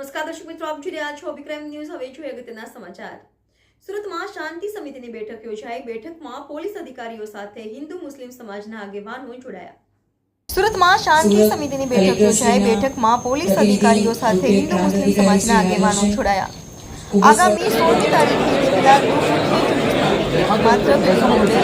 નમસ્કાર દર્શક મિત્રો આપ જોઈ રહ્યા છો અભિક્રમ ન્યૂઝ હવે જોઈએ અગત્યના સમાચાર સુરતમાં શાંતિ સમિતિની બેઠક યોજાઈ બેઠકમાં પોલીસ અધિકારીઓ સાથે હિન્દુ મુસ્લિમ સમાજના આગેવાનો જોડાયા। સુરતમાં શાંતિ સમિતિની બેઠક યોજાઈ. બેઠકમાં પોલીસ અધિકારીઓ સાથે હિન્દુ મુસ્લિમ સમાજના આગેવાનો જોડાયા. આગામી સોળમી તારીખે નીકળેલા ગ્રુપ માત્ર બે સમુદ્રે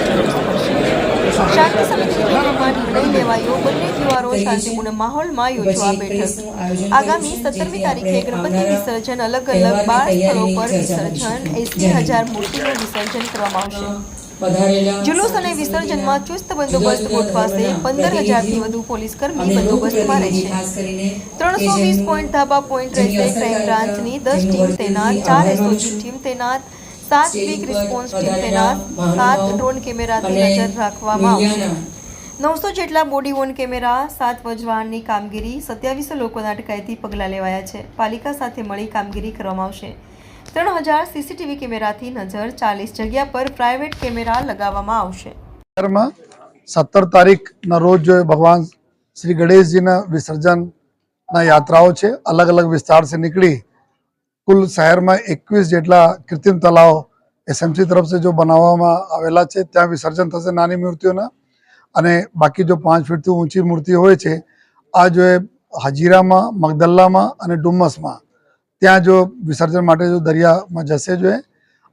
શાંતિ સમિતિની બેઠકમાં નિર્ણય લેવાયો. બંને તહેવારો શાંતિપૂર્ણ માહોલમાં યોજવા બેઠક આગામી સત્તરમી તારીખે ગણપતિ વિસર્જન અલગ અલગ બાર સ્થળો પર વિસર્જન એસી હજાર મૂર્તિનું વિસર્જન કરવામાં આવશે. જુલુસ અને વિસર્જનમાં ચુસ્ત બંદોબસ્ત ગોઠવાશે. પંદર હજારથી વધુ પોલીસ કર્મી બંદોબસ્તમાં રહેશે ત્રણસો વીસ પોઈન્ટ ધાબા પોઈન્ટ રહેશે ક્રાઇમ બ્રાન્ચની. દસ ટીમ તૈનાત ચાર એસઓજી ટીમ તૈનાત સાત ક્વિક રિસ્પોન્સ ટીમ તૈનાત સાત ડ્રોન કેમેરાથી નજર રાખવામાં આવશે. નવસો જેટલા બોડી ઓન કેમેરા, સાત વજવાની કામગીરી, સત્યાવીસો લોકોના અટકાયતી પગલાં લેવાયા છે. પાલિકા સાથે મળી કામગીરી કરવામાં આવશે. ત્રણ હજાર સીસીટીવી કેમેરાથી નજર ચાલીસ જગ્યા પર પ્રાઇવેટ કેમેરા લગાવવામાં આવશે. સત્તર તારીખના રોજ ભગવાન શ્રી ગણેશજીના વિસર્જનના યાત્રાઓ છે. અલગ અલગ વિસ્તારથી નીકળી કુલ શહેરમાં એકવીસ જેટલા કૃત્રિમ તલાવ એસએમસી તરફથી જો બનાવવામાં આવેલા છે, ત્યાં વિસર્જન થશે નાની મૂર્તિઓના. અને બાકી જો પાંચ ફીટથી ઊંચી મૂર્તિ હોય છે, આ જો એ હજીરામાં, મગદલ્લામાં અને ડુમ્મસમાં, ત્યાં જો વિસર્જન માટે જો દરિયામાં જશે જો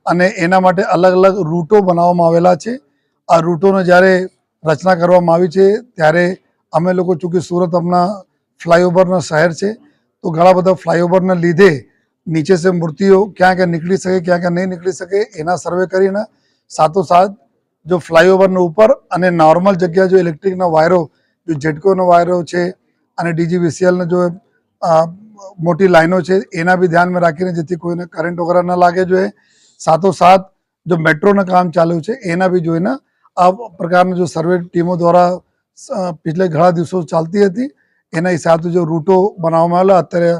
અને એના માટે અલગ અલગ રૂટો બનાવવામાં આવેલા છે. આ રૂટોનો જ્યારે રચના કરવામાં આવી છે, ત્યારે અમે લોકો ચૂંકી સુરત હમણાં ફ્લાયઓવરનો શહેર છે, તો ઘણા બધા ફ્લાયઓવરના લીધે નીચે સે મૂર્તિઓ ક્યાં ક્યાં નીકળી શકે, ક્યાં ક્યાં નહીં નીકળી શકે, એના સર્વે કરીને સાથોસાથ જો ફ્લાયઓવરનો ઉપર અને નોર્મલ જગ્યા જો ઇલેક્ટ્રિકના વાયરો, જો જેટકોનો વાયરો છે અને ડીજીવીસીએલનો જો મોટી લાઈનો છે, એના બી ધ્યાનમાં રાખીને જેથી કોઈને કરંટ વગેરે ન લાગે જોઈએ. સાથોસાથ જો મેટ્રોનું કામ ચાલુ છે, એના બી જોઈને આ પ્રકારના જો સર્વે ટીમો દ્વારા પિછલે ઘણા દિવસો ચાલતી હતી, એના હિસાબથી જો રૂટો બનાવવામાં આવેલા, અત્યારે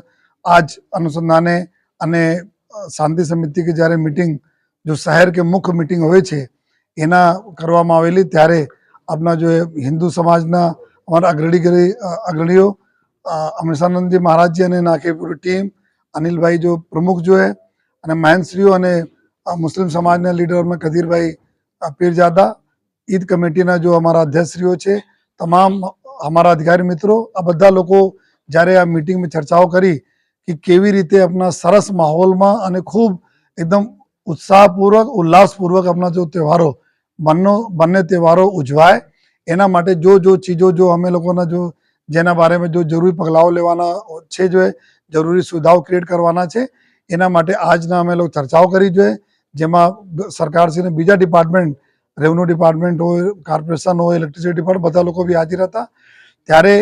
આજ અનુસંધાને અને શાંતિ સમિતિ કે જ્યારે મિટિંગ જો શહેર કે મુખ્ય મિટિંગ હોય છે એના કરવામાં આવેલી ત્યારે આપણા જો હિન્દુ સમાજના અમારા અગ્રણી અગ્રણીઓ અમૃતાનંદજી મહારાજજી અને નાખી પૂરી ટીમ, અનિલભાઈ જો પ્રમુખ જોએ અને મહેનશ્રીઓ અને મુસ્લિમ સમાજના લીડર અમે કદીરભાઈ પીરજાદા, ઈદ કમિટીના જો અમારા અધ્યક્ષશ્રીઓ છે, તમામ અમારા અધિકારી મિત્રો, આ બધા લોકો જ્યારે આ મિટિંગમાં ચર્ચાઓ કરી કે કેવી રીતે આપણા સરસ માહોલમાં અને ખૂબ એકદમ ઉત્સાહપૂર્વક, ઉલ્લાસપૂર્વક આપણા જો તહેવારો બંને બંને તહેવારો ઉજવાય. એના માટે જો જો ચીજો, જો અમે લોકોના જો, જેના બારેમાં જો જરૂરી પગલાઓ લેવાના છે જો, જરૂરી સુવિધાઓ ક્રિએટ કરવાના છે, એના માટે આજના અમે લોકો ચર્ચાઓ કરી જોઈએ. જેમાં સરકારશ્રીને બીજા ડિપાર્ટમેન્ટ રેવન્યુ ડિપાર્ટમેન્ટ હોય કોર્પોરેશન હોય ઇલેક્ટ્રિસિટી ડિપાર્ટમેન્ટ બધા લોકો બી હાજર હતા. ત્યારે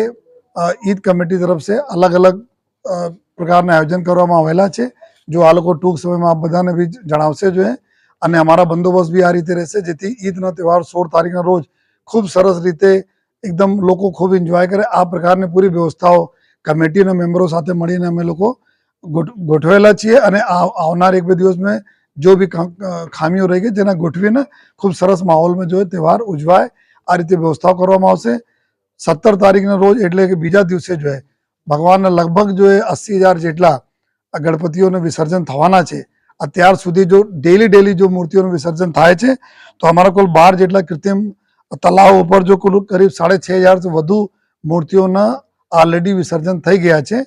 ઈદ કમિટી તરફ સે અલગ અલગ પ્રકારના આયોજન કરવામાં આવેલા છે. જો આ લોકો ટૂંક સમયમાં આ બધાને બી જણાવશે જોઈએ અને અમારા બંદોબસ્ત બી આ રીતે રહેશે, જેથી ઈદનો તહેવાર સોળ તારીખના રોજ ખૂબ સરસ રીતે એકદમ લોકો ખૂબ એન્જોય કરે. આ પ્રકારની પૂરી વ્યવસ્થાઓ કમિટીના મેમ્બરો સાથે મળીને અમે લોકો ગોઠવેલા છીએ અને આવનાર એક બે દિવસમાં જો બી ખામીઓ રહી ગઈ જેના ગોઠવીને ખૂબ સરસ માહોલમાં જો તહેવાર ઉજવાય, આ રીતે વ્યવસ્થાઓ કરવામાં આવશે. સત્તર તારીખના રોજ એટલે કે બીજા દિવસે જો ભગવાનના લગભગ જો એ અસી જેટલા ગણપતિઓનું વિસર્જન થવાના છે અત્યાર સુધી જો ડેલી ડેલી જો મૂર્તિઓનું વિસર્જન થાય છે, તો અમારા કુલ બાર જેટલા કૃત્રિમ તલાવ ઉપર જો કુલ કરીબ સાડે છ હજારથી વધુ મૂર્તિઓના ઓલરેડી વિસર્જન થઈ ગયા છે.